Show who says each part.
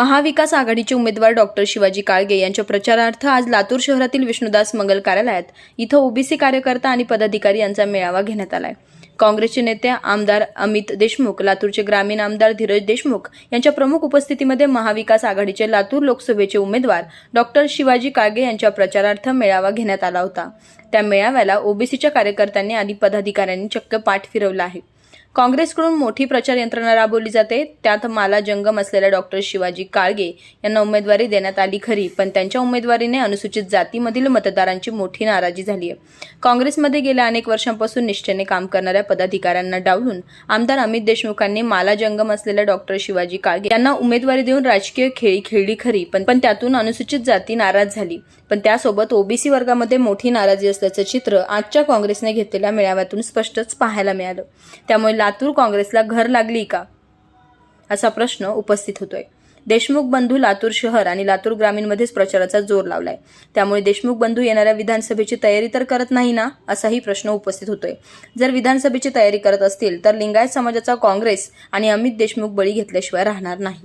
Speaker 1: महाविकास आघाडीचे उमेदवार डॉक्टर शिवाजी काळगे यांच्या प्रचारार्थ आज लातूर शहरातील विष्णुदास मंगल कार्यालयात इथं ओबीसी कार्यकर्ता आणि पदाधिकारी यांचा मेळावा घेण्यात आलाय. काँग्रेसचे नेते आमदार अमित देशमुख लातूरचे ग्रामीण आमदार धीरज देशमुख यांच्या प्रमुख उपस्थितीमध्ये महाविकास आघाडीचे लातूर लोकसभेचे उमेदवार डॉक्टर शिवाजी काळगे यांच्या प्रचारार्थ मेळावा घेण्यात आला होता. त्या मेळाव्याला ओबीसीच्या कार्यकर्त्यांनी आणि पदाधिकाऱ्यांनी चक्क पाठ फिरवला आहे. काँग्रेसकडून मोठी प्रचार यंत्रणा राबवली जाते. त्यात माला जंगम असलेल्या डॉक्टर शिवाजी काळगे यांना उमेदवारी देण्यात आली खरी पण त्यांच्या उमेदवारीने अनुसूचित जातीमधील मतदारांची मोठी नाराजी झाली आहे. काँग्रेसमध्ये गेल्या अनेक वर्षांपासून निष्ठेने काम करणाऱ्या पदाधिकाऱ्यांना डावलून आमदार अमित देशमुखांनी माला जंगम असलेल्या डॉक्टर शिवाजी काळगे यांना उमेदवारी देऊन राजकीय खेळी खेळली खरी पण पण त्यातून अनुसूचित जाती नाराज झाली. पण त्यासोबत ओबीसी वर्गामध्ये मोठी नाराजी असल्याचं चित्र आजच्या काँग्रेसने घेतलेल्या मेळाव्यातून स्पष्टच पाहायला मिळालं. त्यामुळे लातूर काँग्रेसला घर लागली का? असा प्रश्न उपस्थित होतोय. देशमुख बंधू लातूर शहर आणि लातूर ग्रामीणमध्येच प्रचाराचा जोर लावलाय. त्यामुळे देशमुख बंधू येणाऱ्या विधानसभेची तयारी तर करत नाही ना? असाही प्रश्न उपस्थित होतोय. जर विधानसभेची तयारी करत असतील तर लिंगायत समाजाचा काँग्रेस आणि अमित देशमुख बळी घेतल्याशिवाय राहणार नाही.